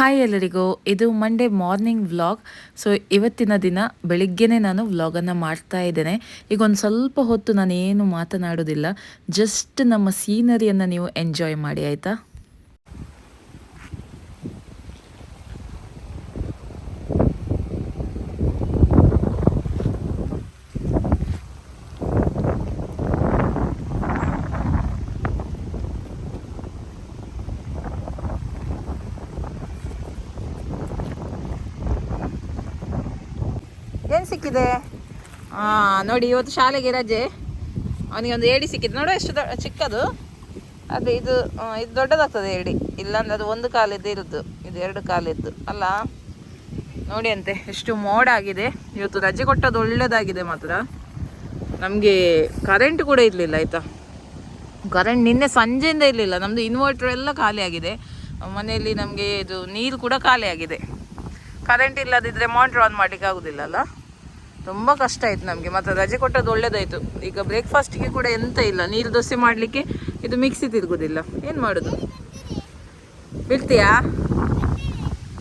Hi ಎಲ್ಲರಿಗೂ. ಇದು Monday morning vlog so ಇವತ್ತಿನ ದಿನ ಬೆಳಿಗ್ಗೆನೇ ನಾನು ವ್ಲಾಗನ್ನು ಮಾಡ್ತಾ ಇದ್ದೇನೆ. ಈಗ ಒಂದು ಸ್ವಲ್ಪ ಹೊತ್ತು ನಾನು ಏನು ಮಾತನಾಡೋದಿಲ್ಲ. ಜಸ್ಟ್ ನಮ್ಮ ಸೀನರಿಯನ್ನು ನೀವು ಎಂಜಾಯ್ ಮಾಡಿ, ಆಯಿತಾ ಏನು ಸಿಕ್ಕಿದೆ? ಹಾಂ ನೋಡಿ, ಇವತ್ತು ಶಾಲೆಗೆ ರಜೆ. ಅವನಿಗೆ ಒಂದು ಏಡಿ ಸಿಕ್ಕಿದೆ. ನೋಡು ಎಷ್ಟು ಚಿಕ್ಕದು. ಅದು ಇದು ಇದು ದೊಡ್ಡದಾಗ್ತದೆ ಏಡಿ. ಇಲ್ಲಾಂದ್ರೆ ಅದು ಒಂದು ಕಾಲಿದ್ದು ಇರುದು ಇದು ಎರಡು ಕಾಲಿದ್ದು. ಅಲ್ಲ, ನೋಡಿ ಅಂತೆ, ಎಷ್ಟು ಮೋಡ ಆಗಿದೆ ಇವತ್ತು ರಜೆ ಕೊಟ್ಟದ್ದು ಒಳ್ಳೇದಾಗಿದೆ ಮಾತ್ರ. ನಮಗೆ ಕರೆಂಟ್ ಕೂಡ ಇರಲಿಲ್ಲ, ಆಯಿತಾ? ಕರೆಂಟ್ ನಿನ್ನೆ ಸಂಜೆಯಿಂದ ಇರಲಿಲ್ಲ. ನಮ್ಮದು ಇನ್ವರ್ಟರ್ ಎಲ್ಲ ಖಾಲಿ ಆಗಿದೆ. ಮನೆಯಲ್ಲಿ ನಮಗೆ ಇದು ನೀರು ಕೂಡ ಖಾಲಿ ಆಗಿದೆ. ಕರೆಂಟ್ ಇಲ್ಲದಿದ್ದರೆ ಮೋಟ್ರ್ ಆನ್ ಮಾಡಲಿಕ್ಕೆ ಆಗೋದಿಲ್ಲ, ಅಲ್ಲ? ತುಂಬ ಕಷ್ಟ ಆಯ್ತು ನಮಗೆ. ಮತ್ತು ರಜೆ ಕೊಟ್ಟದ್ದು ಒಳ್ಳೇದಾಯಿತು. ಈಗ ಬ್ರೇಕ್ಫಾಸ್ಟಿಗೆ ಕೂಡ ಎಂತ ಇಲ್ಲ. ನೀರು ದೋಸೆ ಮಾಡಲಿಕ್ಕೆ ಇದು ಮಿಕ್ಸಿ ತಿರುಗೋದಿಲ್ಲ. ಏನು ಮಾಡೋದು? ಬಿಡ್ತೀಯಾ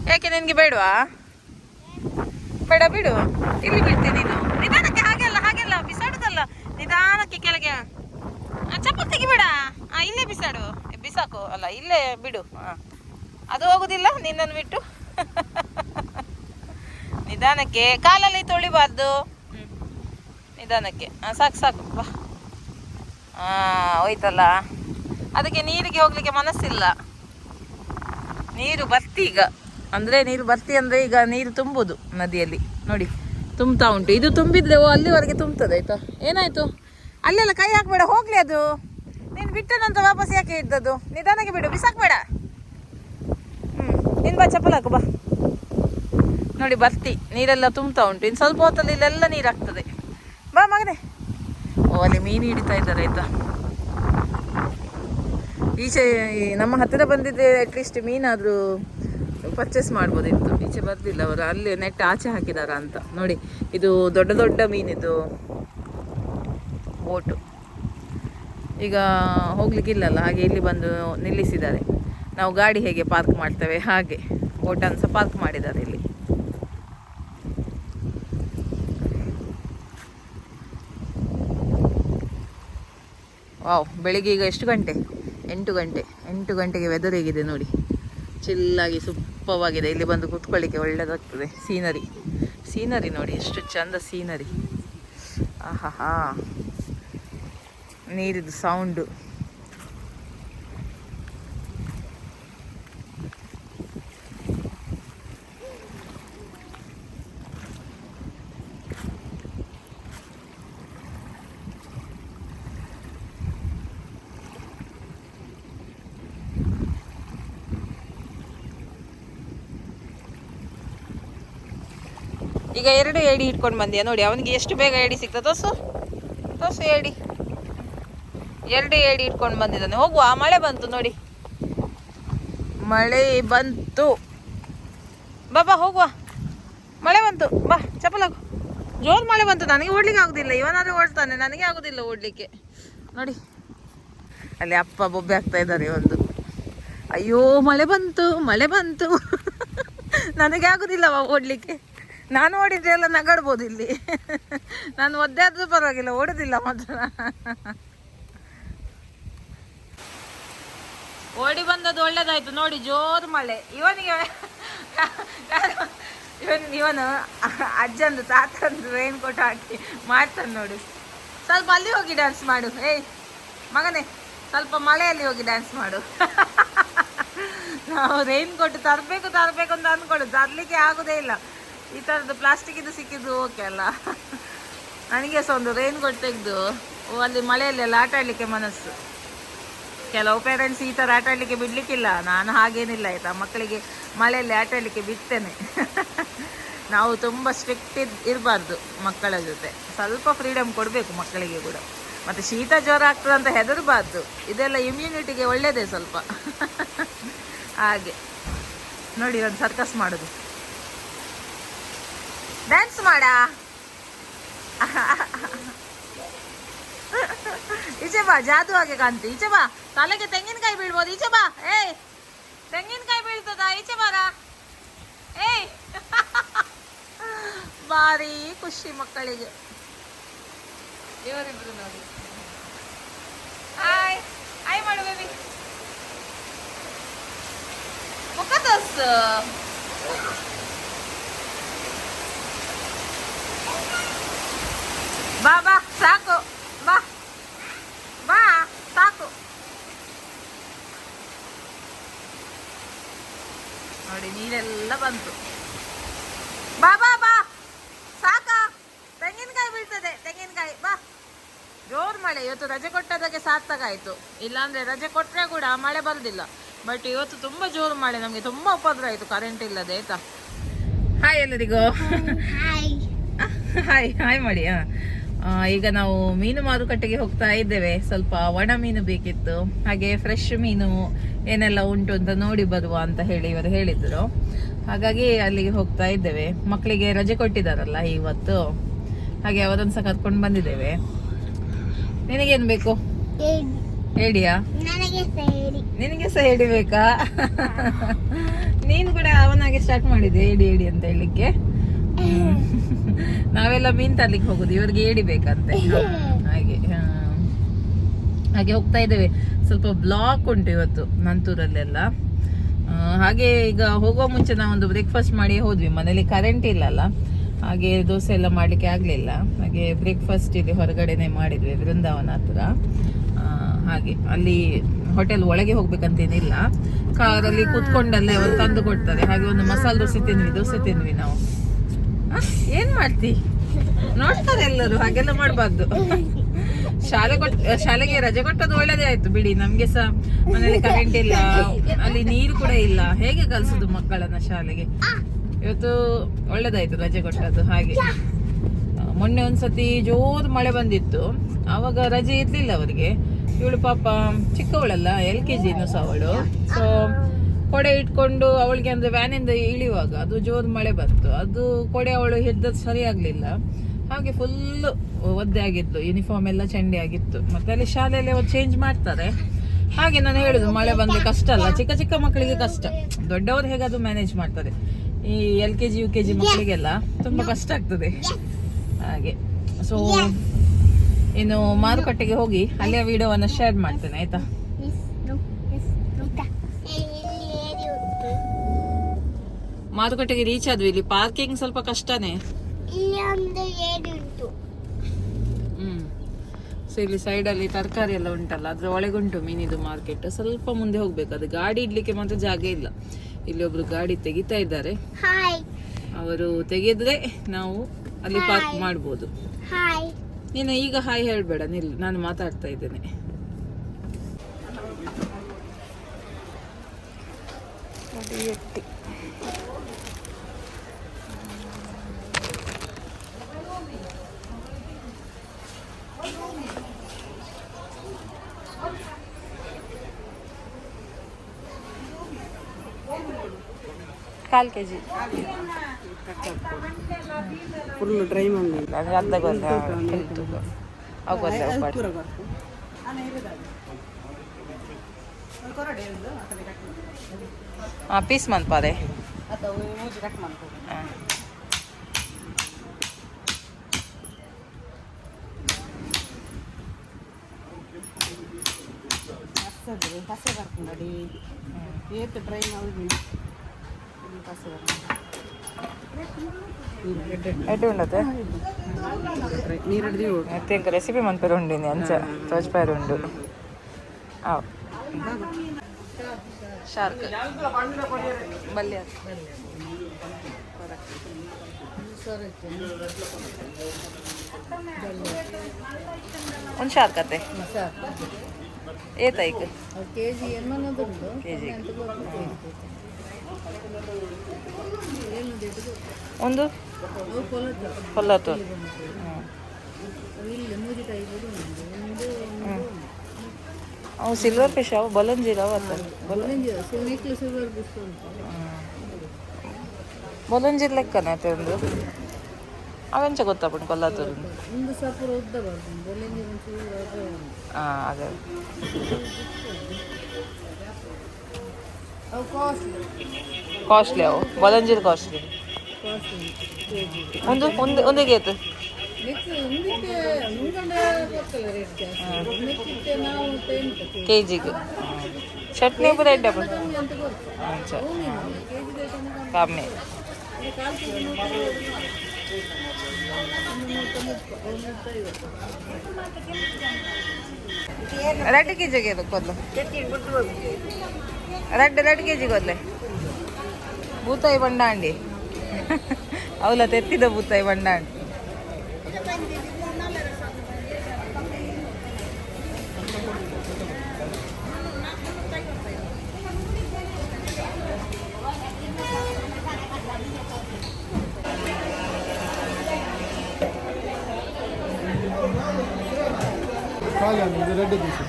ಯಾಕೆ ನಿನಗೆ ಬೇಡವಾ? ಬೇಡ ಬಿಡು. ಇಲ್ಲಿ ಬಿಡ್ತೀನಿ ನೀನು? ನಿಧಾನಕ್ಕೆ ಹಾಗೆಲ್ಲ ಹಾಗೆಲ್ಲ ಬಿಸಾಡುದಲ್ಲ. ನಿಧಾನಕ್ಕೆ ಕೆಳಗೆ. ಚಪ್ಪಲ್ ತೆಗಿಬೇಡ. ಇಲ್ಲೇ ಬಿಸಾಡು. ಬಿಸಾಕು. ಅಲ್ಲ, ಇಲ್ಲೇ ಬಿಡು. ಅದು ಹೋಗುದಿಲ್ಲ, ನಿನ್ನನ್ನು ಬಿಟ್ಟು. ನಿಧಾನಕ್ಕೆ ಕಾಲಲ್ಲಿ ತೊಳಿಬಾರ್ದು. ನಿಧಾನಕ್ಕೆ. ಆ, ಸಾಕು ಸಾಕು ಬಾ. ಹಾಂ ಹೋಯ್ತಲ್ಲ. ಅದಕ್ಕೆ ನೀರಿಗೆ ಹೋಗ್ಲಿಕ್ಕೆ ಮನಸ್ಸಿಲ್ಲ. ನೀರು ಬರ್ತಿ ಈಗ. ಅಂದರೆ ನೀರು ಬರ್ತಿ ಅಂದರೆ ಈಗ ನೀರು ತುಂಬುದು ನದಿಯಲ್ಲಿ. ನೋಡಿ ತುಂಬ್ತಾ ಉಂಟು. ಇದು ತುಂಬಿದ್ರೆ ಅಲ್ಲಿವರೆಗೆ ತುಂಬ್ತದೆ ಆಯ್ತಾ? ಏನಾಯ್ತು? ಅಲ್ಲೆಲ್ಲ ಕೈ ಹಾಕಬೇಡ ಹೋಗ್ಲಿ ಅದು. ನೀನು ಬಿಟ್ಟ ನಂತರ ವಾಪಸ್ ಯಾಕೆ ಇದ್ದದ್ದು? ನಿಧಾನಕ್ಕೆ ಬಿಡು ಬಿಸಾಕ್ಬೇಡ. ಹ್ಞೂ ನಿನ್ ಬಾ ಚಪ್ಪಲ್ ಹಾಕು ಬಾ. ನೋಡಿ ಬರ್ತಿ ನೀರೆಲ್ಲ ತುಂಬ್ತಾ ಉಂಟು. ಇನ್ನು ಸ್ವಲ್ಪ ಹೊತ್ತಲ್ಲಿ ಇಲ್ಲೆಲ್ಲ ನೀರು ಆಗ್ತದೆ ಬಾ ಮಗನೇ. ಓ, ಅಲ್ಲಿ ಮೀನು ಹಿಡಿತಾ ಇದ್ದಾರೆ, ಆಯ್ತಾ? ಈಚೆ ನಮ್ಮ ಹತ್ತಿರ ಬಂದಿದ್ದೆ ಅಟ್ಲೀಸ್ಟ್ ಮೀನಾದರೂ ಪರ್ಚೇಸ್ ಮಾಡ್ಬೋದಿತ್ತು ಈಚೆ ಬರ್ದಿಲ್ಲ ಅವರು. ಅಲ್ಲಿ ನೆಟ್ ಆಚೆ ಹಾಕಿದಾರ ಅಂತ. ನೋಡಿ, ಇದು ದೊಡ್ಡ ದೊಡ್ಡ ಮೀನಿದು ಬೋಟು ಈಗ ಹೋಗ್ಲಿಕ್ಕಿಲ್ಲಲ್ಲ ಹಾಗೆ ಇಲ್ಲಿ ಬಂದು ನಿಲ್ಲಿಸಿದ್ದಾರೆ. ನಾವು ಗಾಡಿ ಹೇಗೆ ಪಾರ್ಕ್ ಮಾಡ್ತೇವೆ, ಹಾಗೆ. ಬೋಟನ್ನು ಸಹ ಪಾರ್ಕ್ ಮಾಡಿದ್ದಾರೆ ಇಲ್ಲಿ. ವಾವ್, ಬೆಳಿಗ್ಗೆ ಈಗ ಎಷ್ಟು ಗಂಟೆ? ಎಂಟು ಗಂಟೆ. ಎಂಟು ಗಂಟೆಗೆ ವೆದರ್ ಹೇಗಿದೆ ನೋಡಿ. ಚಿಲ್ಲಾಗಿ ಸುಪ್ಪವಾಗಿದೆ ಇಲ್ಲಿ ಬಂದು ಕೂತ್ಕೊಳ್ಳಿಕ್ಕೆ ಒಳ್ಳೆಯದಾಗ್ತದೆ ಸೀನರಿ. ಸೀನರಿ ನೋಡಿ, ಎಷ್ಟು ಚಂದ ಸೀನರಿ. ಆಹಾ ನೀರಿದು ಸೌಂಡು ಈಗ ಎರಡು ಏಡಿ ಇಟ್ಕೊಂಡು ಬಂದ್ಯಾ? ನೋಡಿ ಅವನಿಗೆ ಎಷ್ಟು ಬೇಗ ಏಡಿ ಸಿಗ್ತದೆ ತೋಸು ತೋಸು ಏಡಿ ಎರಡು ಏಡಿ ಇಟ್ಕೊಂಡು ಬಂದಿದ್ದಾನೆ. ಹೋಗುವ ಮಳೆ ಬಂತು ನೋಡಿ. ಮಳೆ ಬಂತು. ಬಾ ಬಾ ಹೋಗುವ. ಮಳೆ ಬಂತು. ಬಾ ಚಪ್ಪಲಾಗು ಜೋರು ಮಳೆ ಬಂತು. ನನಗೆ ಓಡ್ಲಿಕ್ಕೆ ಆಗುದಿಲ್ಲ. ಇವನಾದ್ರೂ ಓಡ್ತಾನೆ. ನನಗೆ ಆಗುದಿಲ್ಲ ಓಡ್ಲಿಕ್ಕೆ. ನೋಡಿ. ಅಲ್ಲಿ ಅಪ್ಪ ಬೊಬ್ಬೆ ಆಗ್ತಾ ಇದ್ದಾರೆ ಒಂದು ಅಯ್ಯೋ ಮಳೆ ಬಂತು ಮಳೆ ಬಂತು. ನನಗೆ ಆಗುದಿಲ್ಲ ಓಡ್ಲಿಕ್ಕೆ? ನಾನು ಓಡಿದ್ರೆ ಎಲ್ಲ ನಗಾಡ್ಬೋದು ಇಲ್ಲಿ. ನಾನು ಒದ್ದೆ ಆದ್ರೂ ಪರವಾಗಿಲ್ಲ, ಓಡುದಿಲ್ಲ ಮಾತ್ರ. ಓಡಿ ಬಂದದ್ದು ಒಳ್ಳೇದಾಯ್ತು ನೋಡಿ, ಜೋರು ಮಳೆ. ಇವನಿಗೆ ಇವನ್, ಇವನು ಅಜ್ಜಂದು ತಾತಂದು ರೈನ್ ಕೋಟ್ ಹಾಕಿ ಮಾಡ್ತಾನೆ ನೋಡು. ಸ್ವಲ್ಪ ಅಲ್ಲಿ ಹೋಗಿ ಡ್ಯಾನ್ಸ್ ಮಾಡು. ಏಯ್, ಮಗನೇ, ಸ್ವಲ್ಪ ಮಳೆಯಲ್ಲಿ ಹೋಗಿ ಡ್ಯಾನ್ಸ್ ಮಾಡು. ನಾವು ರೈನ್ ಕೋಟ್ ತರಬೇಕು ತರಬೇಕು ಅಂತ ಅಂದ್ಕೊಡು ತರಲಿಕ್ಕೆ ಆಗೋದೇ ಇಲ್ಲ. ಈ ಥರದ್ದು ಪ್ಲಾಸ್ಟಿಕ್ ಇದು ಸಿಕ್ಕಿದ್ದು ಓಕೆ ಅಲ್ಲ? ನನಗೆ ಸಹ ಒಂದು ರೈನ್ ಕೋಟ್ ತೆಗೆದು ಅಲ್ಲಿ ಮಳೆಯಲ್ಲೆಲ್ಲ ಆಟ ಆಡಲಿಕ್ಕೆ ಮನಸ್ಸು. ಕೆಲವು ಪೇರೆಂಟ್ಸ್ ಈ ಥರ ಆಟ ಆಡಲಿಕ್ಕೆ ಬಿಡಲಿಕ್ಕಿಲ್ಲ. ನಾನು ಹಾಗೇನಿಲ್ಲ, ಆಯಿತಾ? ಮಕ್ಕಳಿಗೆ ಮಳೆಯಲ್ಲಿ ಆಟ ಆಡಲಿಕ್ಕೆ ಬಿಡ್ತೇನೆ. ನಾವು ತುಂಬ ಸ್ಟ್ರಿಕ್ಟ್ ಇರಬಾರ್ದು ಮಕ್ಕಳ ಜೊತೆ. ಸ್ವಲ್ಪ ಫ್ರೀಡಮ್ ಕೊಡಬೇಕು ಮಕ್ಕಳಿಗೆ ಕೂಡ. ಮತ್ತು ಶೀತ ಜ್ವರ ಆಗ್ತದೆ ಅಂತ ಹೆದರಬಾರ್ದು. ಇದೆಲ್ಲ ಇಮ್ಯುನಿಟಿಗೆ ಒಳ್ಳೆಯದೇ ಸ್ವಲ್ಪ. ಹಾಗೆ. ನೋಡಿ ಒಂದು ಸರ್ಕಸ್ ಮಾಡೋದು. ಡ್ಯಾನ್ಸ್ ಮಾಡ ಈಚೆ ಬಾ ಜಾದು ಹಾಗೆ ಕಾಣ್ತಿ ಈಚೆ ಬಾ ಕಾಲಕ್ಕೆ ತೆಂಗಿನಕಾಯಿ ಬೀಳ್ಬೋದು ಈಚೆ ಬಾ ಏಯ್ ತೆಂಗಿನಕಾಯಿ ಬೀಳ್ತದ ಈಚೆ ಬಾರ ಏಯ್ ಭಾರಿ ಖುಷಿ ಮಕ್ಕಳಿಗೆ ಇವರಿಬ್ರು ನೋಡಿ ಹಾಯ್ ಹಾಯ್ ಮಾಡು ಬೇಬಿ ಮುಖ ತೋರ್ಸು ಬಾ ಬಾ ಸಾಕು ಬಾ ಬಾ ಸಾಕು ನೋಡಿ, ನೀರೆಲ್ಲ ಬಂತು. ಬಾ ಬಾ ಬಾ. ಸಾಕ. ತೆಂಗಿನಕಾಯಿ ಬೀಳ್ತದೆ, ತೆಂಗಿನಕಾಯಿ. ಬಾ. ಜೋರು ಮಳೆ. ಇವತ್ತು ರಜೆ ಕೊಟ್ಟದಕ್ಕೆ ಸಾರ್ಥಕ ಆಯ್ತು. ಇಲ್ಲಾಂದ್ರೆ ರಜೆ ಕೊಟ್ರೆ ಕೂಡ ಮಳೆ ಬರುದಿಲ್ಲ ಬಟ್ ಇವತ್ತು ತುಂಬಾ ಜೋರು ಮಳೆ. ನಮಗೆ ತುಂಬಾ ಉಪದ್ರ ಆಯ್ತು. ಕರೆಂಟ್ ಇಲ್ಲದೆ, ಆಯ್ತಾ? ಹಾಯ್ ಎಲ್ಲರಿಗೂ. ಹಾಯ್ ಹಾಯ್ ಮಾಡಿ ಈಗ ನಾವು ಮೀನು ಮಾರುಕಟ್ಟೆಗೆ ಹೋಗ್ತಾ ಇದ್ದೇವೆ. ಸ್ವಲ್ಪ ಒಣ ಮೀನು ಬೇಕಿತ್ತು. ಹಾಗೆ ಫ್ರೆಶ್ ಮೀನು ಏನೆಲ್ಲ ಉಂಟು ಅಂತ ನೋಡಿ ಬರುವ ಅಂತ ಹೇಳಿ ಇವರು ಹೇಳಿದ್ರು. ಹಾಗಾಗಿ ಅಲ್ಲಿಗೆ ಹೋಗ್ತಾ ಇದ್ದೇವೆ. ಮಕ್ಕಳಿಗೆ ರಜೆ ಕೊಟ್ಟಿದ್ದಾರಲ್ಲ ಇವತ್ತು. ಹಾಗೆ ಅವರನ್ನು ಸಹ ಕರ್ಕೊಂಡು ಬಂದಿದ್ದೇವೆ. ನಿನಗೇನು ಬೇಕು? ಹೇಳಿಯಾ? ನನಗೆ ಸಹ ಹೇಳಿಬೇಕಾ ನೀನು ಕೂಡ ಅವನಾಗೆ ಸ್ಟಾರ್ಟ್ ಮಾಡಿದೆ ಹೇಳಿ ಹೇಳಿ ಅಂತ ಹೇಳಲಿಕ್ಕೆ. ನಾವೆಲ್ಲ ಮೀನ್ ತರ್ಲಿಕ್ಕೆ ಹೋಗುದು ಇವ್ರಿಗೆ ಏಡಿ ಬೇಕಂತೆ ಹಾಗೆ ಹಾಗೆ ಹೋಗ್ತಾ ಇದ್ದೇವೆ. ಸ್ವಲ್ಪ ಬ್ಲಾಕ್ ಉಂಟು ಇವತ್ತು ನಂತೂರಲ್ಲೆಲ್ಲ. ಹಾಗೆ ಈಗ ಹೋಗುವ ಮುಂಚೆ ನಾವೊಂದು ಬ್ರೇಕ್ಫಾಸ್ಟ್ ಮಾಡಿ ಹೋದ್ವಿ. ಮನೇಲಿ ಕರೆಂಟ್ ಇಲ್ಲಲ್ಲ. ಹಾಗೆ ದೋಸೆ ಎಲ್ಲ ಮಾಡ್ಲಿಕ್ಕೆ ಆಗಲಿಲ್ಲ. ಹಾಗೆ ಬ್ರೇಕ್ಫಾಸ್ಟ್ ಇಲ್ಲಿ ಹೊರಗಡೆನೆ ಮಾಡಿದ್ವಿ ಬೃಂದಾವನ ಹತ್ರ. ಹಾಗೆ ಅಲ್ಲಿ ಹೋಟೆಲ್ ಒಳಗೆ ಹೋಗ್ಬೇಕಂತೇನಿಲ್ಲ. ಕಾರಲ್ಲಿ ಕೂತ್ಕೊಂಡಲ್ಲೇ ಅವರು ತಂದು ಕೊಡ್ತಾರೆ. ಹಾಗೆ ಒಂದು ಮಸಾಲೆ ದೋಸೆ ತಿನ್ವಿ ದೋಸೆ ತಿನ್ವಿ ನಾವು. ಏನ್ ಮಾಡ್ತಿ? ನೋಡ್ತಾರೆ ಎಲ್ಲರೂ, ಹಾಗೆಲ್ಲ ಮಾಡಬಾರ್ದು. ಶಾಲೆ ಕೊಟ್ ಶಾಲೆಗೆ ರಜೆ ಕೊಟ್ಟದ್ದು ಒಳ್ಳೇದೇ ಆಯ್ತು ಬಿಡಿ. ನಮ್ಗೆ ಸಹ ಮನೇಲಿ ಕರೆಂಟ್ ಇಲ್ಲ, ಅಲ್ಲಿ ನೀರು ಕೂಡ ಇಲ್ಲ. ಹೇಗೆ ಕಲ್ಸುದು ಮಕ್ಕಳನ್ನ ಶಾಲೆಗೆ? ಇವತ್ತು ಒಳ್ಳೇದಾಯ್ತು ರಜೆ ಕೊಟ್ಟದ್ದು, ಹಾಗೆ. ಮೊನ್ನೆ ಒಂದ್ಸತಿ ಜೋರ್ ಮಳೆ ಬಂದಿತ್ತು. ಆವಾಗ ರಜೆ ಇರ್ಲಿಲ್ಲ ಅವರಿಗೆ. ಇವಳು ಪಾಪ ಚಿಕ್ಕವಳಲ್ಲ ಎಲ್ ಕೆ ಜಿ ಸಹ ಅವಳು. ಸೊ ಕೊಡೆ ಇಟ್ಕೊಂಡು ಅವಳಿಗೆ ಅಂದ್ರೆ ವ್ಯಾನಿಂದ ಇಳಿಯುವಾಗ ಅದು ಜೋರ್ ಮಳೆ ಬಂತು. ಅದು ಕೊಡೆ ಅವಳು ಹಿಡ್ದದ್ದು ಸರಿ ಆಗ್ಲಿಲ್ಲ ಹಾಗೆ ಫುಲ್ ಒದ್ದೆ ಆಗಿತ್ತು ಯೂನಿಫಾರ್ಮ್ ಎಲ್ಲ ಚಂಡಿ ಆಗಿತ್ತು. ಮತ್ತೆ ಅಲ್ಲಿ ಶಾಲೆಯಲ್ಲಿ ಅವ್ರು ಚೇಂಜ್ ಮಾಡ್ತಾರೆ. ಹಾಗೆ ನಾನು ಹೇಳುದು ಮಳೆ ಬಂದ್ರೆ ಕಷ್ಟ ಅಲ್ಲ ಚಿಕ್ಕ ಚಿಕ್ಕ ಮಕ್ಕಳಿಗೆ ಕಷ್ಟ. ದೊಡ್ಡವರು ಹೇಗಾದ್ರೂ ಮ್ಯಾನೇಜ್ ಮಾಡ್ತಾರೆ. ಈ L K G U K G ಮಕ್ಕಳಿಗೆಲ್ಲ ತುಂಬಾ ಕಷ್ಟ ಆಗ್ತದೆ. ಹಾಗೆ. ಸೊ ಇನ್ನು ಮಾರುಕಟ್ಟೆಗೆ ಹೋಗಿ ಅಲ್ಲಿಯ ವಿಡಿಯೋವನ್ನು ಶೇರ್ ಮಾಡ್ತೇನೆ ಆಯ್ತಾ? ಮಾರುಕಟ್ಟೆಗೆ ರೀಚ್ ಆದ್ವಿ. ಇಲ್ಲಿ ಪಾರ್ಕಿಂಗ್ ಸ್ವಲ್ಪ ಕಷ್ಟನೇ. ಇಲ್ಲಿ ಒಂದು ಹ್ಮ್. ಸೊ ಇಲ್ಲಿ ಸೈಡ್ ಅಲ್ಲಿ ತರಕಾರಿ ಎಲ್ಲ ಉಂಟಲ್ಲ ಅದ್ರ ಒಳಗುಂಟು ಮೀನಿದು ಮಾರ್ಕೆಟ್ ಸ್ವಲ್ಪ ಮುಂದೆ ಹೋಗ್ಬೇಕು. ಅದು ಗಾಡಿ ಇಡ್ಲಿಕ್ಕೆ ಮಾತ್ರ ಜಾಗ ಇಲ್ಲ. ಇಲ್ಲಿ ಒಬ್ರು ಗಾಡಿ ತೆಗಿತಾ ಇದ್ದಾರೆ. ಹಾಯ್ ಅವರು ತೆಗೆದ್ರೆ ನಾವು ಅಲ್ಲಿ ಪಾರ್ಕ್ ಮಾಡ್ಬೋದು. ಹಾಯ್ ನೀನು ಈಗ ಹಾಯ್ ಹೇಳ್ಬೇಡ. ನಿಲ್ ನಾನು ಮಾತಾಡ್ತಾ ಇದ್ದೇನೆ. ಕಾಲ್ ಕೆ ಜಿ ಫುಲ್ ಡ್ರೈ ಮಾಡಿ ಅರ್ಧ ಆಗೋಲ್ಲ ಹಾಂ ಪೀಸ್ ಮನ್ಪಾದೆ ಹಾಂ. ಹಸದು ಹಸೆ ಬರ್ತದೆ ಏತ್ ಡ್ರೈ ಮಾಡಿ ಪಸೆ ಎಡ್ಡು ಉಂಡತೆ ನೀರಡ್ದು ಮತ್ತೆ ಇಂಕ ರೆಸಿಪಿ ಮನ್ಪೇರು ಉಂಡಿನಿ ಅಂಚ ತೋಜ್ಪಾಯರು ಉಂಡು ಅವ್ ಶಾರ್ಕ್ ಬಲ್ಯ ಒಂದು ಶಾರ್ಕ್ ಅತ್ತೆ ಏತಾಯ್ತು ಕೆ ಜಿ ಒಂದು? ಒಂದು ಅವು ಸಿಲ್ವರ್ ಫಿಶ್ ಅವು ಬಲಂಜಿರ ಬಲಂಜಿರ್ ಲೆಕ್ಕನ ಒಂದು? ಅವೆಂಚ ಗೊತ್ತಾಪುಂಡು ಕೊಲ್ಲಾತೂರು ಹಾಂ ಅದೇ. ಕಾಸ್ಟ್ಲಿ ಅವು. ಬಲಂಜಿರ್ ಕಾಸ್ಟ್ಲಿ ಕಾಸ್ಟ್ಲಿ ಉಂಟು ಕೆ ಜಿ ಒಂದು ಒಂದು ಒಂದಿಗೆ ಆಯ್ತು ನೆಕ್ಸ್ಟ್ ಮುಂದಕ್ಕೆ ಮುಂಗಂಡ ಗೊತ್ತಲ್ಲ ರೇಟ್ ಜಾಸ್ತಿ ನೆಕ್ಸ್ಟ್ ನಾವು ಎಂಟು ಕೆ ಕೆ ಜಿಗೆ ಚಟ್ನಿ ಪುರ ಎಡ್ಡೆ ಪುರ ಕಮ್ಮಿ ಅಂತ ಬರ್ತದೆ ಕೆ ಜಿ ರೇಟ್ ಕಮ್ಮಿ ಅದು ಕಾಲು ಕೆ ಜಿ ನೂರ ಒಂದು ನೂರ ತೊಂಬತ್ತು ರೆಡ್ ಕೆ ಜಿಗೆ ಅದು ಕೊದ್ಲು ರೆಡ್ ರೆಡ್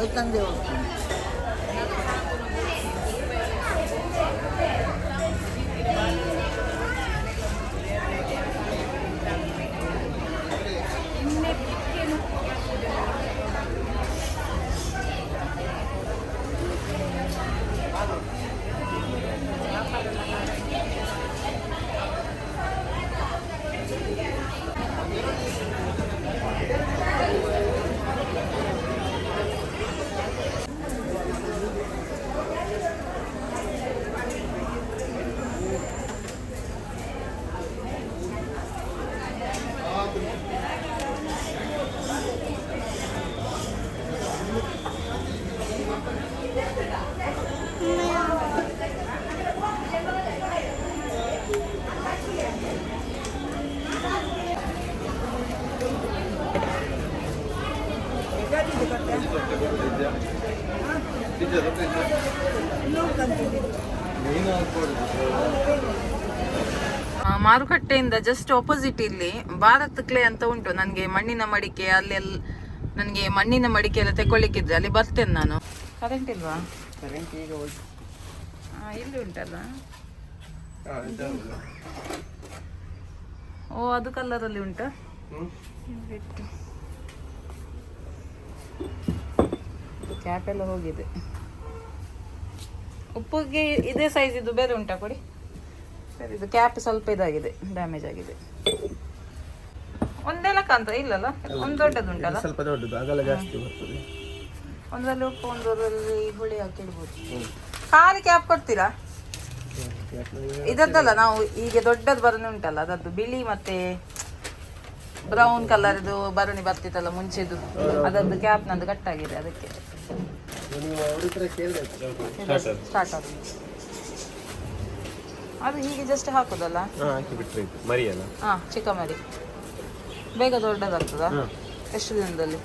ಬೂತಾಯಿ ಬಂಡಾಂಡಿ ಅವಲ ತೆತ್ತಿದ ಬೂತಾಯಿ ಬಂಡಾಂಡಿ ರೆಡ್ ಮಾರುಕಟ್ಟೆಯಿಂದ ಜಸ್ಟ್ ಆಪೋಸಿಟ್ ಇಲ್ಲಿ ಭಾರತ್ ಕ್ಲೇ ಅಂತ ಉಂಟು. ನನಗೆ ಮಣ್ಣಿನ ಮಡಿಕೆ ಅಲ್ಲೆಲ್ಲ ನನಗೆ ಮಣ್ಣಿನ ಮಡಿಕೆ ಎಲ್ಲ ತೆಕ್ಕೊಳ್ಳಿಕ್ಕಿದ್ರೆ ಅಲ್ಲಿ ಬರ್ತೇನೆ ನಾನು. ಕರೆಂಟ್ ಇಲ್ವಾ? ಆ, ಇಲ್ಲಿ ಉಂಟಲ್ಲ? ಓ ಅದು ಕಲ್ಲರಲ್ಲಿ ಉಂಟಾ? ಬಿಟ್ಟು. ಕ್ಯಾಪ್ ಎಲ್ಲ ಹೋಗಿದೆ. ಉಪ್ಪಿಗೆ ಇದೇ ಸೈಜ್ ಇದು ಬೇರೆ ಉಂಟಾ ಕೊಡಿ? ಇದು ಕ್ಯಾಪ್ ಸ್ವಲ್ಪ ಇದಾಗಿದೆ ಡ್ಯಾಮೇಜ್ ಆಗಿದೆ. ಒಂದೇ ಲಕ್ಕ ಅಂತ ಇಲ್ಲಲ್ಲ ಒಂದು ದೊಡ್ಡದುಂಟಲ್ಲ? ಸ್ವಲ್ಪ ದೊಡ್ಡದು ಅಗಲ ಜಾಸ್ತಿ ಬರ್ತದೆ. ಒಂದರಲ್ಲಿ ಉಪ್ಪು ಒಂದರಲ್ಲಿ ಹುಳಿ ಹಾಕಿಡ್ಬೋದು ಖಾಲಿ ಕ್ಯಾಪ್ ಕೊಡ್ತೀರಾ? ಇದದ್ದಲ್ಲ ನಾವು ಈಗ ದೊಡ್ಡದು ಬರಣಿ ಉಂಟಲ್ಲ ಅದದ್ದು ಬಿಳಿ ಮತ್ತೆ ಬ್ರೌನ್ ಕಲರ್ದು ಬರಣಿ ಬರ್ತಿತ್ತಲ್ಲ ಮುಂಚೆದು ಅದದ್ದು ಕ್ಯಾಪ್ ನಂದು ಕಟ್ಟಾಗಿದೆ ಅದಕ್ಕೆ. ಸ್ಟಾರ್ಟ್ ಆಗಿದೆ ಅದು ಹೀಗೆ ಜಸ್ಟ್ ಹಾಕೋದಲ್ಲ? ಹಾಕಿ ಬಿಟ್ರೆ ಮರಿ ಅಲ್ಲ? ಹಾ ಚಿಕ್ಕ ಮರಿ. ಬೇಗ ದೊಡ್ಡದಾಗ್ತದಾ? ಎಷ್ಟು ದಿನದಲ್ಲಿ?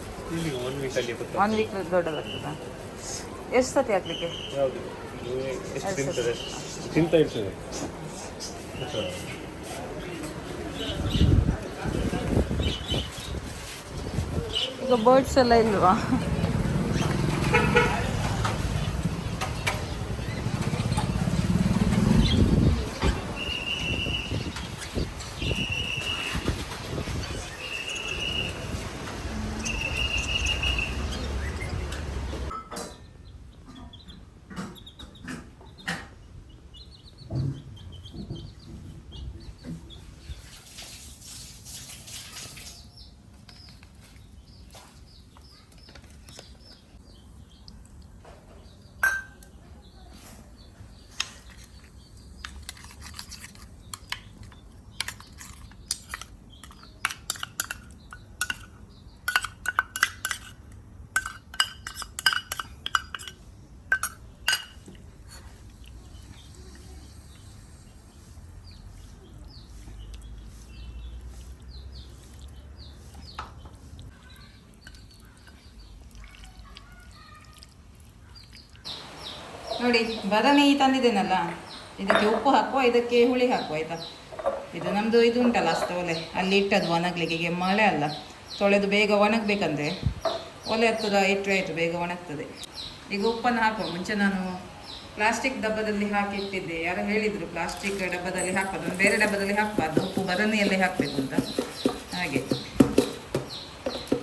ಒನ್ ವೀಕ್ ದೊಡ್ಡದಾಗ್ತದಾ? ಎಷ್ಟು ಸತಿ ಹಾಕ್ಲಿಕ್ಕೆ? ಈಗ ಬರ್ಡ್ಸ್ ಎಲ್ಲ ಇಲ್ವಾ? ನೋಡಿ, ಬದನೆ ತಂದಿದ್ದೇನಲ್ಲ? ಇದಕ್ಕೆ ಉಪ್ಪು ಹಾಕುವ, ಇದಕ್ಕೆ ಹುಳಿ ಹಾಕುವ, ಆಯ್ತಾ? ಇದು ನಮ್ಮದು ಇದು ಉಂಟಲ್ಲ ಅಷ್ಟು ಒಲೆ ಅಲ್ಲಿ ಇಟ್ಟದ್ದು ಒಣಗ್ಲಿಕ್ಕೆ, ಈಗ ಮಳೆ ಅಲ್ಲ. ತೊಳೆದು ಬೇಗ ಒಣಗಬೇಕಂದ್ರೆ ಒಲೆ ಹತ್ತದ, ಇಟ್ಟರೆ ಆಯಿತು, ಬೇಗ ಒಣಗ್ತದೆ. ಈಗ ಉಪ್ಪನ್ನು ಹಾಕುವ. ಮುಂಚೆ ನಾನು ಪ್ಲಾಸ್ಟಿಕ್ ಡಬ್ಬದಲ್ಲಿ ಹಾಕಿ ಇಟ್ಟಿದ್ದೆ. ಯಾರು ಹೇಳಿದರು, ಪ್ಲಾಸ್ಟಿಕ್ ಡಬ್ಬದಲ್ಲಿ ಹಾಕೋದು ಬೇರೆ ಡಬ್ಬದಲ್ಲಿ ಹಾಕಬಾರ್ದು ಉಪ್ಪು ಬದನೆಯಲ್ಲೇ ಹಾಕಬೇಕು ಅಂತ. ಹಾಗೆ.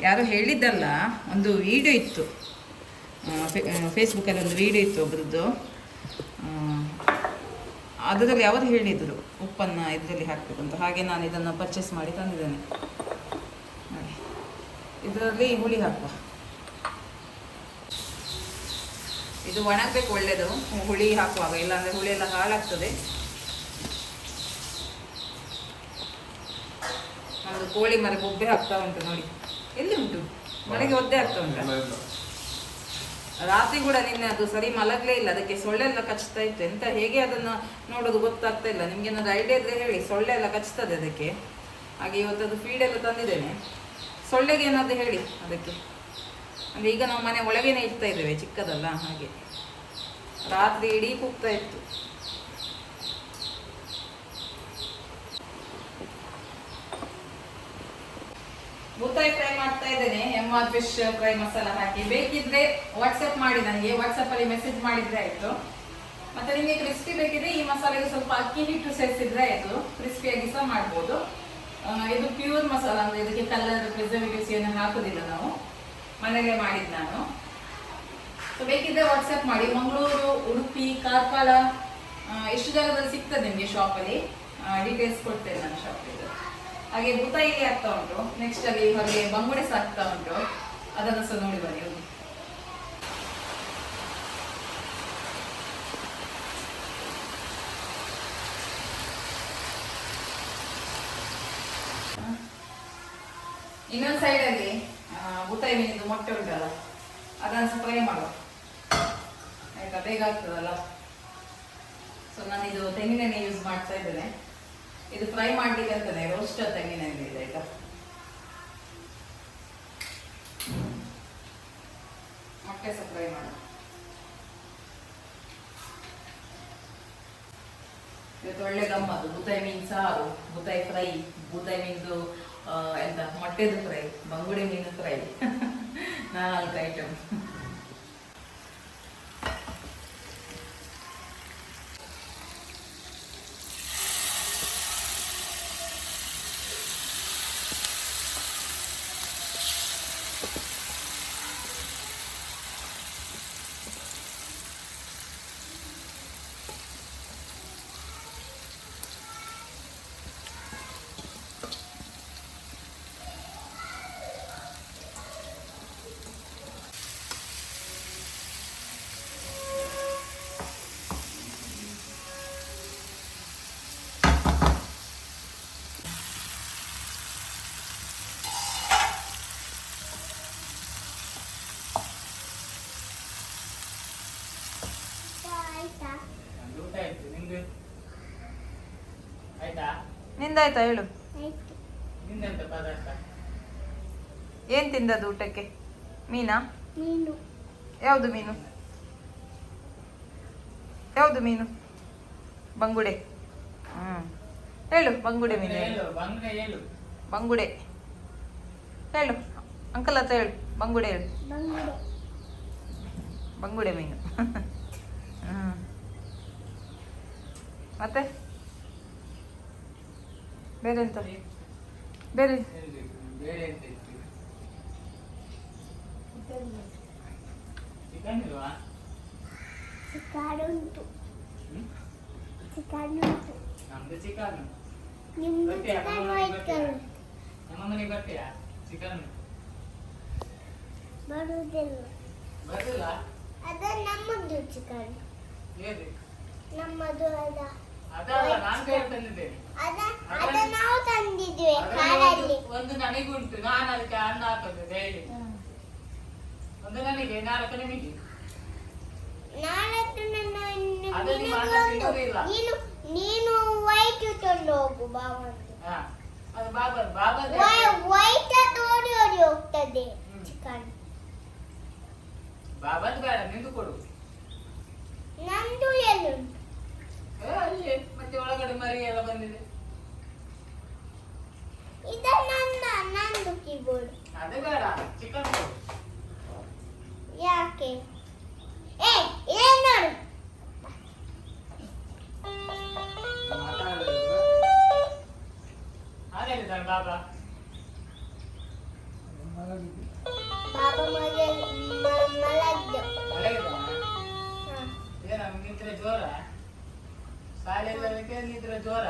ಯಾರು ಹೇಳಿದ್ದಲ್ಲ, ಒಂದು ವಿಡಿಯೋ ಇತ್ತು. ಫೇಸ್ಬುಕ್ಕಲ್ಲಿ ಒಂದು ವಿಡಿಯೋ ಇತ್ತು ಒಬ್ರದ್ದು. ಅದರಲ್ಲಿ ಅವರು ಹೇಳಿದರು, ಉಪ್ಪನ್ನು ಇದರಲ್ಲಿ ಅಂತ. ಹಾಗೆ ನಾನು ಇದನ್ನು ಪರ್ಚೇಸ್ ಮಾಡಿ ತಂದಿದ್ದೇನೆ. ಇದರಲ್ಲಿ ಹುಳಿ ಹಾಕುವ. ಇದು ಒಣಗಬೇಕು ಒಳ್ಳೆಯದು ಹುಳಿ ಹಾಕುವಾಗ, ಇಲ್ಲಾಂದರೆ ಹುಳಿ ಎಲ್ಲ ಹಾಳಾಗ್ತದೆ. ನಮ್ಮದು ಕೋಳಿ ಮರ, ಬೊಬ್ಬೆ ಹಾಕ್ತಾ ಉಂಟು ನೋಡಿ. ಎಲ್ಲಿ ಉಂಟು? ಮನೆಗೆ ಒದ್ದೆ ಆಗ್ತಾ ಉಂಟು? ರಾತ್ರಿ ಕೂಡ ನಿನ್ನೆ ಅದು ಸರಿ ಮಲಗಲೇ ಇಲ್ಲ. ಅದಕ್ಕೆ ಸೊಳ್ಳೆ ಎಲ್ಲ ಕಚ್ತಾ ಇತ್ತು. ಎಂತ ಹೇಗೆ ಅದನ್ನು ನೋಡೋದು ಗೊತ್ತಾಗ್ತಾ ಇಲ್ಲ. ನಿಮ್ಗೆ ಏನಾದ್ರು ಐಡಿಯಾ ಇದ್ರೆ ಹೇಳಿ. ಸೊಳ್ಳೆ ಎಲ್ಲ ಕಚ್ತದೆ ಅದಕ್ಕೆ. ಹಾಗೆ ಇವತ್ತದು ಫೀಡ್ ಎಲ್ಲ ತಂದಿದ್ದೇನೆ. ಸೊಳ್ಳೆಗೆ ಏನಾದರೂ ಹೇಳಿ ಅದಕ್ಕೆ. ಅಂದರೆ ಈಗ ನಾವು ಮನೆ ಒಳಗೇನೆ ಇಡ್ತಾ ಇದ್ದೇವೆ, ಚಿಕ್ಕದಲ್ಲ ಹಾಗೆ. ರಾತ್ರಿ ಇಡೀ ಕೂಗ್ತಾ ಇತ್ತು. ಬೂತಾಯಿ ಫ್ರೈ ಮಾಡ್ತಾ ಇದ್ದೇನೆ. M R fish fry masala ಹಾಕಿ. ಬೇಕಿದ್ರೆ ವಾಟ್ಸಪ್ ಮಾಡಿ ನನಗೆ ವಾಟ್ಸಪ್ ಅಲ್ಲಿ ಮೆಸೇಜ್ ಮಾಡಿದ್ರೆ ಆಯ್ತು. ಮತ್ತೆ ನಿಮಗೆ ಕ್ರಿಸ್ಪಿ ಬೇಕಿದ್ರೆ ಈ ಮಸಾಲೆಗೆ ಸ್ವಲ್ಪ ಅಕ್ಕಿ ಹಿಟ್ಟು ಸೇರಿಸಿದ್ರೆ ಆಯ್ತು. ಕ್ರಿಸ್ಪಿಯಾಗಿ ಸಹ ಮಾಡ್ಬೋದು. ಇದು ಪ್ಯೂರ್ ಮಸಾಲ, ಅಂದ್ರೆ ಇದಕ್ಕೆ ಕಲರ್ ಪ್ರಿಸರ್ವೇಟಿವ್ಸ್ ಏನು ಹಾಕುದಿಲ್ಲ ನಾವು. ಮನೆಯಲ್ಲೇ ಮಾಡಿದ್ದು ನಾನು. ಸೊ ಬೇಕಿದ್ರೆ ವಾಟ್ಸಪ್ ಮಾಡಿ. ಮಂಗಳೂರು, ಉಡುಪಿ, ಕಾರ್ಕಳ ಎಷ್ಟು ಜಾಗದಲ್ಲಿ ಸಿಗ್ತದೆ ನಿಮಗೆ ಶಾಪಲ್ಲಿ ಡೀಟೇಲ್ಸ್ ಕೊಡ್ತೇನೆ ನಾನು ಶಾಪಿಗೆ ಹಾಗೆ ಬೂತಾಯಿ ಆಗ್ತಾ ಉಂಟು. ನೆಕ್ಸ್ಟ್ ಅಲ್ಲಿ ಹಾಗೆ ಬಂಗುಡೆ ಸಾಕ್ತಾ ಉಂಟು. ಅದನ್ನು ಸಹ ನೋಡಿ ಬನ್ನಿ. ಇನ್ನೊಂದು ಸೈಡಲ್ಲಿ ಬೂತಾಯಿ ಮೀನಿದ್ದು ಮೊಟ್ಟೆ ಉಂಟಲ್ಲ, ಅದನ್ನು ಸಹ ಫ್ರೈ ಮಾಡುವ ಆಯ್ತಾ? ಬೇಗ ಆಗ್ತದಲ್ಲ? ಸೊ ನಾನು ಇದು ತೆಂಗಿನೆಣ್ಣೆ ಯೂಸ್ ಮಾಡ್ತಾ ಇದ್ದೇನೆ. ಇದು ಫ್ರೈ ಮಾಡ್ಲಿಕ್ಕೆ ಅಂತಾನೆ ರೋಸ್ಟ್ ತೆಂಗಿನೆಣ್ಣೆ ಇದೆ, ಆಯ್ತಾ? ಮೊಟ್ಟೆ ಸಹ ಫ್ರೈ ಮಾಡು ಇವತ್ತು ಒಳ್ಳೆ ಗಮ್ಮತ್ತು ಬೂತಾಯಿ ಮೀನು ಸಾರು, ಬೂತಾಯಿ ಫ್ರೈ, ಬೂತಾಯಿ ಮೀನ್ದು ಎಂತ, ಮೊಟ್ಟೆದು ಫ್ರೈ, ಬಂಗುಡೆ ಮೀನು ಫ್ರೈ. ನಾಲ್ಕು ಐಟಮ್ ಆಯ್ತಾ ಊಟ ಆಯ್ತು ನಿಂದು ಆಯ್ತಾ ನಿಂದಾಯ್ತಾ ಹೇಳು. ಏನ್ ತಿಂದದ್ದು ಊಟಕ್ಕೆ? ಮೀನಾ? ಯಾವುದು ಮೀನು? ಯಾವುದು ಮೀನು? ಬಂಗುಡೆ. ಹ್ಮ್ ಹೇಳು ಬಂಗುಡೆ ಮೀನು ಹೇಳು. ಬಂಗುಡೆ. ಹೇಳು ಅಂಕಲ್ ಹತ್ರ ಹೇಳು ಬಂಗುಡೆ ಹೇಳು. ಬಂಗುಡೆ. ಬಂಗುಡೆ ಮೀನು. ಹ್ಮ್ ಮತ್ತೆ? ಬೇರೆ ಎಂತ ಬೇರೆ ಹೇಳ್ಬೇಕು ಬೇರೆ ಎಂತ ಇತ್ತು ಚಿಕನ್ ಇಲ್ವಾ ಚಿಕನ್ ಉಂಟು ಹ್ಮ್? ಚಿಕನ್ ಉಂಟು ನಮ್ದು ಚಿಕನ್ ನಿಮ್ದು ಬರ್ತೀಯಾ? ಚಿಕನ್ ನಮ್ಮ ಮನೆಗೆ ವೈಟ್ ಬರ್ತೀಯಾ? ಕಲರ್ ನಮ್ಮ ಮನೆಗೆ ಬರ್ತೀಯಾ ಚಿಕನ್ ಬರುವುದಿಲ್ಲ ಬರಲ್ಲ ಅದ ನಮ್ಮದು ಚಿಕನ್ ಹೇಳಿ ನಮ್ಮದು ಅದ ನಾವು ತಂದಿದ್ವಿ ಕಾರಲ್ಲಿ ಒಂದು- ನನಗುಂಟು ನಾನು ಅದಕ್ಕೆ ಅನ್ನ ಹಾಕೋದು ಡೈಲಿ ಒಂದು ನನಗೆ ನಾಲ್ಕು ನಿಮಗೆ. ನಾಳತ್ತು ನನ್ನ. ನೀನು ನೀನು ವೈಟ್ ತಂದು ಹೋಗು ಹಾ ಅದು ಬಾಬಾ ಬಾಬಾ ವೈಟ್ ಓಡಿ ಓಡಿ ಹೋಗ್ತದೆ ಚಿಕನ್ ಬಾಬಾದ್ ಬೇಡ ನಿಂದು ಕೊಡು. ನಂದು ಎಲ್ಲುಂಟು. ಮತ್ತೆ ಒಳಗಡೆ ಮರಿ ಎಲ್ಲ ಬಂದಿದೆ ಇದ ನನ್ನ ನಂದು ಕೀಬೋರ್ಡ್ ಅದು ಬೇಡ ಚಿಕನ್ ಯಾಕೆ ಏ ಏನ್ ನೋಡು ಹಾಗೇನಿದ್ದಾನೆ ಬಾಬಾ ಬಾಬಾ ಮಗ ಮಲಗ್ದು ಮಲಗಿದ್ದಾನ ಹಾ. ಏನ ನಿಂತ್ರೆ ಜೋರ ಶಾಲೆಗೆ ನಿಂತ್ರೆ ಜೋರ?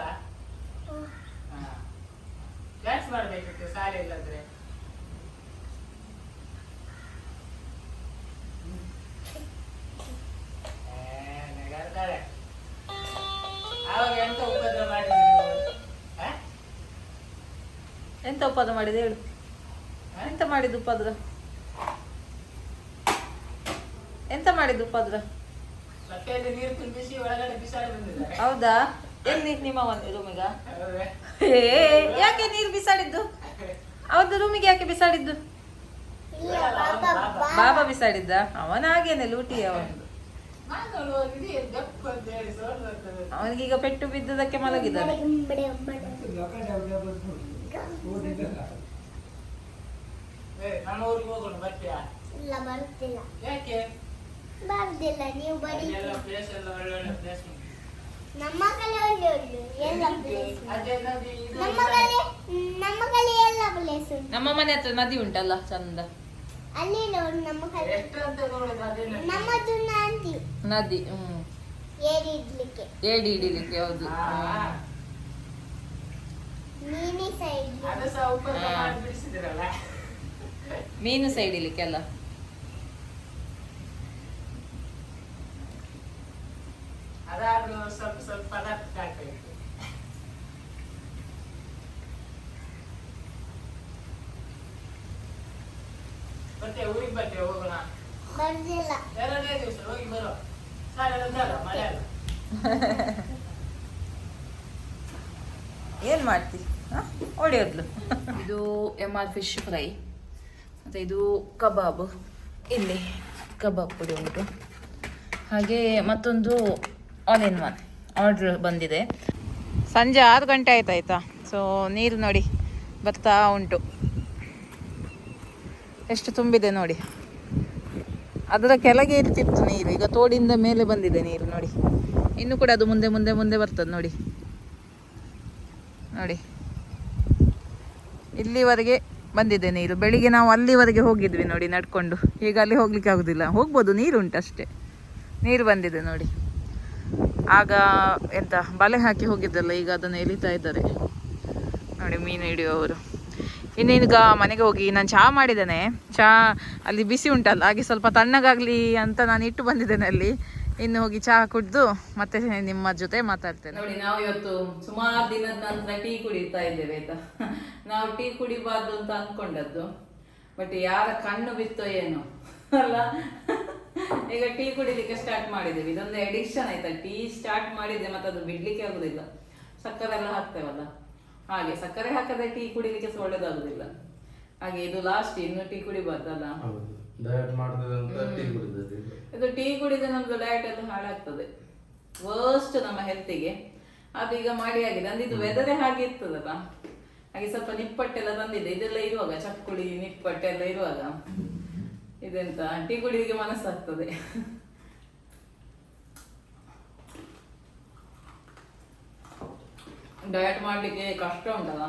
ಡ್ಯಾನ್ಸ್ ಮಾಡ್ಬೇಕಿತ್ತು ಶಾಲೆ ಇಲ್ಲದ್ರೆ. ಆವಾಗ ಎಂತ ಉಪದ್ರ ಮಾಡಿದ್ರಿ? ಎಂತ ಉಪದ್ರ ಮಾಡಿದೆ ಹೇಳು. ಎಂತ ಮಾಡಿದ್ದು ಉಪದ್ರ? ಎಂತ ಮಾಡಿದ್ದು ಉಪದ್ರ? ಹೌದಾ? ಎಲ್ಲಿ ನಿಮ್ಮ ರೂಮಿಗ? ಹೌದೇ? ಏ ಯಾಕೆ ನೀರು ಬಿಸಾಡಿದ್ದು? ಅವ್ರದ್ದು ರೂಮಿಗೆ ಯಾಕೆ ಬಿಸಾಡಿದ್ದು? ಬಾಬಾ ಬಿಸಾಡಿದ್ದ? ಅವನ ಹಾಗೇನೆ ಲೂಟಿ ಅವನು. ಅವನಿಗೀಗ ಪೆಟ್ಟು ಬಿದ್ದದಕ್ಕೆ ಮಲಗಿದ್ದಾನೆ. ಏ, ನಮ್ಮ ಊರಿಗೆ ಹೋಗೋಣ ಬರ್ತೀಯಾ? ಇಲ್ಲ ಬರ್ತಿಲ್ಲ. ಯಾಕೆ? ಬರುದಿಲ್ಲ ನೀವು ಬರೀ ನಮ್ಮ ಕಲೆ ಒಳ್ಳೆ ಒಳ್ಳೆ ಎಲ್ಲ ಪ್ಲೇಸ್ ನಮ್ಮ ಕಲೆ ನಮ್ಮ ಕಲೆ ಎಲ್ಲ ಪ್ಲೇಸ್ ನಮ್ಮ ಮನೆ ಹತ್ರ ನದಿ ಉಂಟಲ್ಲ ಚಂದ. ಅಲ್ಲಿ ನೋಡಿ ನಮ್ಮ ಕಲೆ ನಮ್ಮದು ನದಿ. ನದಿ ಹ್ಮ್. ಏಡಿ ಇಡ್ಲಿಕ್ಕೆ ಏಡಿ ಹಿಡಿಲಿಕ್ಕೆ ಹೌದು. ನೀನಿ ಸೈಡ್ ಮೀನು ಸೈಡ್ ಹಿಡಿಲಿಕ್ಕೆ ಅಲ್ಲ. ಅದಾದ್ರೂ ಸ್ವಲ್ಪ ಸ್ವಲ್ಪ ಪದಾರ್ಥ ಹಾಕಬೇಕು. ಮತ್ತೆ ಊರಿಗೆ ಬರ್ತೇವೆ ಹೋಗೋಣ? ಎರಡನೇ ದಿವಸ ಹೋಗಿ ಬರೋ. ಸರ್ ಅಲ್ಲ ಮಳೆ ಅಲ್ಲ. ಏನ್ ಮಾಡ್ತಿ? ಹೊಡಿಯೋದ್ಲು ಇದು ಎಂ ಆರ್ ಫಿಶ್ ಫ್ರೈ. ಮತ್ತು ಇದು ಕಬಾಬ್. ಇಲ್ಲಿ ಕಬಾಬ್ ಪುಡಿ ಉಂಟು. ಹಾಗೆ ಮತ್ತೊಂದು ಆಲ್ ಇನ್ ಒನ್ ಆರ್ಡ್ರ್ ಬಂದಿದೆ. ಸಂಜೆ ಆರು ಗಂಟೆ ಆಯ್ತಾಯ್ತಾ ಸೊ ನೀರು ನೋಡಿ ಬರ್ತಾ ಉಂಟು. ಎಷ್ಟು ತುಂಬಿದೆ ನೋಡಿ. ಅದರ ಕೆಳಗೆ ಇರ್ತಿತ್ತು ನೀರು. ಈಗ ತೋಡಿಂದ ಮೇಲೆ ಬಂದಿದೆ ನೀರು ನೋಡಿ. ಇನ್ನು ಕೂಡ ಅದು ಮುಂದೆ ಮುಂದೆ ಮುಂದೆ ಬರ್ತದೆ ನೋಡಿ. ನೋಡಿ. ಇಲ್ಲಿವರೆಗೆ ಬಂದಿದೆ ನೀರು. ಬೆಳಿಗ್ಗೆ ನಾವು ಅಲ್ಲಿವರೆಗೆ ಹೋಗಿದ್ವಿ ನೋಡಿ, ನಡ್ಕೊಂಡು. ಈಗ ಅಲ್ಲಿ ಹೋಗ್ಲಿಕ್ಕೆ ಆಗುದಿಲ್ಲ. ಹೋಗ್ಬೋದು, ನೀರು ಉಂಟು ಅಷ್ಟೇ. ನೀರು ಬಂದಿದೆ ನೋಡಿ. ಆಗ ಎಂತ, ಬಲೆ ಹಾಕಿ ಹೋಗಿದ್ದಲ್ಲ, ಈಗ ಅದನ್ನು ಎಳಿತಾ ಇದ್ದಾರೆ. ನೋಡಿ, ಮೀನು ಹಿಡಿಯುವವರು ಇನ್ನೀಗ ಮನೆಗೆ ಹೋಗಿ ನಾನು ಚಹಾ ಮಾಡಿದ್ದೇನೆ. ಚಹಾ ಅಲ್ಲಿ ಬಿಸಿ ಉಂಟಲ್ಲ, ಹಾಗೆ ಸ್ವಲ್ಪ ತಣ್ಣಗಾಗಲಿ ಅಂತ ನಾನು ಇಟ್ಟು ಬಂದಿದ್ದೇನೆ ಅಲ್ಲಿ. ಇನ್ನು ಹೋಗಿ ಚಹಾ ಕುಡಿದು ಮತ್ತೆ ನಿಮ್ಮ ಜೊತೆ ಮಾತಾಡ್ತೇನೆ. ನೋಡಿ, ನಾವು ಇವತ್ತು ಸುಮಾರು ದಿನದ ನಂತರ ಟೀ ಕುಡಿತಾ ಇದ್ದೇವೆ, ಆಯ್ತಾ? ನಾವು ಟೀ ಕುಡಿಬಾರ್ದು ಅಂತ ಅಂದ್ಕೊಂಡದ್ದು ಬಟ್ ಯಾರ ಕಣ್ಣು ಬಿತ್ತೋ ಏನೋ. ಅಲ್ಲ? ಈಗ ಟೀ ಕುಡಿಲಿಕ್ಕೆ ಸ್ಟಾರ್ಟ್ ಮಾಡಿದ್ದೇವೆ. ಇದೊಂದು ಎಡಿಕ್ಷನ್ ಆಯ್ತಾ? ಟೀ ಸ್ಟಾರ್ಟ್ ಮಾಡಿದ್ದೆ ಮತ್ತೆ ಅದು ಬಿಡ್ಲಿಕ್ಕೆ ಆಗುದಿಲ್ಲ. ಸಕ್ಕರೆ ಎಲ್ಲ ಹಾಕ್ತೇವಲ್ಲ? ಹಾಗೆ ಸಕ್ಕರೆ ಹಾಕದೆ ಟೀ ಕುಡಿಲಿಕ್ಕೆ ಒಳ್ಳೇದಾಗುದಿಲ್ಲ. ಹಾಗೆ ಇದು ಲಾಸ್ಟ್ ಇನ್ನು ಟೀ ಕುಡಿಬಾರ್ದಲ್ಲ? ಇದು ಟೀ ಕುಡಿದ್ರೆ ನಮ್ದು ಡಯಟ್ ಎಲ್ಲ ಹಾಳಾಗ್ತದೆ. ವರ್ಸ್ಟ್ ನಮ್ಮ ಹೆಲ್ತಿಗೆ ಅದು ಈಗ ಮಾಡಿ ಆಗಿದೆ ಅಂದ್ರೆ ಇದು ವೆದರೇ ಹಾಗೆ ಇರ್ತದಲ್ಲ? ಹಾಗೆ ಸ್ವಲ್ಪ ನಿಪ್ಪಟ್ಟೆಲ್ಲ ತಂದಿದೆ ಇದೆಲ್ಲ ಇರುವಾಗ? ಚಕ್ಕುಳಿ ನಿಪ್ಪಟ್ಟೆ ಎಲ್ಲ ಇರುವಾಗ? ಇದೆಂತ? ಟೀ ಕುಡಿಲಿಕ್ಕೆ ಮನಸ್ಸಾಗ್ತದೆ. ಡಯಟ್ ಮಾಡಲಿಕ್ಕೆ ಕಷ್ಟ ಉಂಟಲ್ಲ?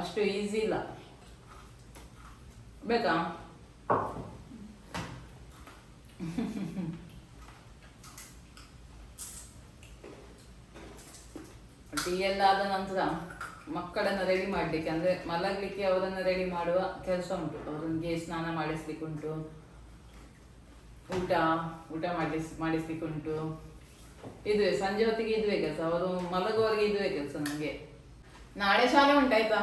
ಅಷ್ಟು ಈಸಿ ಇಲ್ಲ. ಬೇಕಾ? ಟೀ ಎಲ್ಲ ಆದ ನಂತರ ಮಕ್ಕಳನ್ನ ರೆಡಿ ಮಾಡ್ಲಿಕ್ಕೆ, ಅಂದ್ರೆ ಮಲಗ್ಲಿಕ್ಕೆ ಅವರನ್ನ ರೆಡಿ ಮಾಡುವ ಕೆಲಸ ಉಂಟು. ಅವರಿಗೆ ಸ್ನಾನ ಮಾಡಿಸ್ಲಿಕ್ಕೆ ಉಂಟು ಊಟ ಊಟ ಮಾಡಿಸ್ ಮಾಡಿಸ್ಲಿಕ್ಕೆ ಉಂಟು ಇದುವೆ, ಸಂಜೆ ಹೊತ್ತಿಗೆ ಇದುವೆ ಕೆಲಸ. ಅವರು ಮಲಗುವವರಿಗೆ ಇದುವೆ ಕೆಲಸ ನನಗೆ ನಾಳೆ ಶಾಲೆ ಉಂಟಾಯ್ತಾ?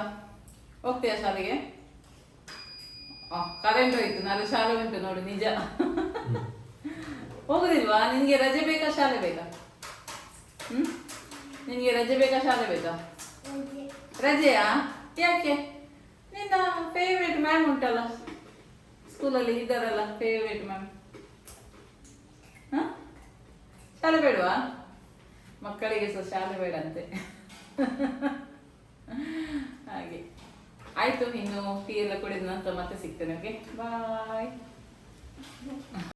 ಹೋಗ್ತೀಯಾ ಶಾಲೆಗೆ? ಕರೆಂಟ್ ಹೋಯ್ತು. ನಾಳೆ ಶಾಲೆ ಉಂಟು ನೋಡು, ನಿಜ. ಹೋಗುದಿಲ್ವಾ? ನಿನ್ಗೆ ರಜೆ ಬೇಕಾ, ಶಾಲೆ ಬೇಕಾ? ಹ್ಮ್? ನಿನ್ಗೆ ರಜೆ ಬೇಕಾ, ಶಾಲೆ ಬೇಕಾ? ರಜೆಯಾ? ಯಾಕೆ? ನಿನ್ನ ಫೇವ್ರೇಟ್ ಮ್ಯಾಮ್ ಉಂಟಲ್ಲ. ಸ್ಕೂಲಲ್ಲಿ ಇದ್ದಾರಲ್ಲ ಫೇವ್ರೇಟ್ ಮ್ಯಾಮ್ ಶಾಲೆ ಬೇಡವಾ? ಮಕ್ಕಳಿಗೆ ಸಹ ಶಾಲೆ ಬೇಡಂತೆ. ಹಾಗೆ. ಆಯ್ತು, ಇನ್ನು ಟೀ ಎಲ್ಲ ಕುಡಿದ ನಂತರ ಮತ್ತೆ ಸಿಗ್ತೇನೆ ಓಕೆ ಬಾಯ್